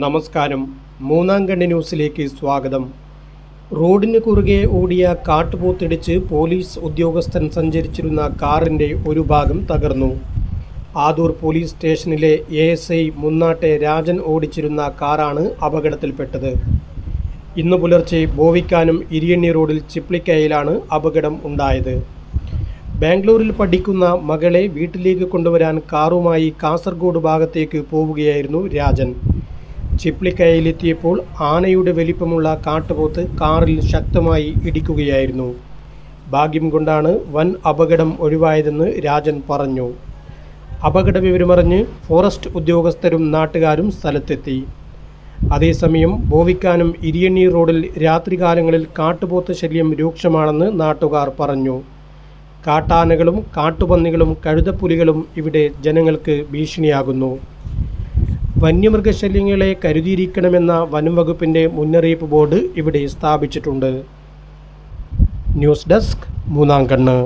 നമസ്കാരം. മൂന്നാം കണ്ണി ന്യൂസിലേക്ക് സ്വാഗതം. റോഡിന് കുറുകെ ഓടിയ കാട്ടുപോത്തിടിച്ച് പോലീസ് ഉദ്യോഗസ്ഥൻ സഞ്ചരിച്ചിരുന്ന കാറിന്റെ ഒരു ഭാഗം തകർന്നു. ആദൂർ പോലീസ് സ്റ്റേഷനിലെ എ എസ് ഐ മുന്നാട്ടെ രാജൻ ഓടിച്ചിരുന്ന കാറാണ് അപകടത്തിൽപ്പെട്ടത്. ഇന്ന് പുലർച്ചെ ബോവിക്കാനും ഇരിയണ്ണി റോഡിൽ ചിപ്ലിക്കയിലാണ് അപകടം ഉണ്ടായത്. ബാംഗ്ലൂരിൽ പഠിക്കുന്ന മകളെ വീട്ടിലേക്ക് കൊണ്ടുവരാൻ കാറുമായി കാസർഗോഡ് ഭാഗത്തേക്ക് പോവുകയായിരുന്നു രാജൻ. ചിപ്ലിക്കയിലെത്തിയപ്പോൾ ആനയുടെ വലിപ്പമുള്ള കാട്ടുപോത്ത് കാറിൽ ശക്തമായി ഇടിക്കുകയായിരുന്നു. ഭാഗ്യം കൊണ്ടാണ് വൻ അപകടം ഒഴിവായതെന്ന് രാജൻ പറഞ്ഞു. അപകട വിവരമറിഞ്ഞ് ഫോറസ്റ്റ് ഉദ്യോഗസ്ഥരും നാട്ടുകാരും സ്ഥലത്തെത്തി. അതേസമയം ബോവിക്കാനും ഇരിയണ്ണി റോഡിൽ രാത്രികാലങ്ങളിൽ കാട്ടുപോത്ത് ശല്യം രൂക്ഷമാണെന്ന് നാട്ടുകാർ പറഞ്ഞു. കാട്ടാനകളും കാട്ടുപന്നികളും കഴുതപ്പുലികളും ഇവിടെ ജനങ്ങൾക്ക് ഭീഷണിയാകുന്നു. വന്യമൃഗശല്യങ്ങളെ കരുതിയിരിക്കണമെന്ന വനം വകുപ്പിന്റെ മുന്നറിയിപ്പ് ബോർഡ് ഇവിടെ സ്ഥാപിച്ചിട്ടുണ്ട്. ന്യൂസ് ഡെസ്ക് മൂന്നാം കണ്ണ്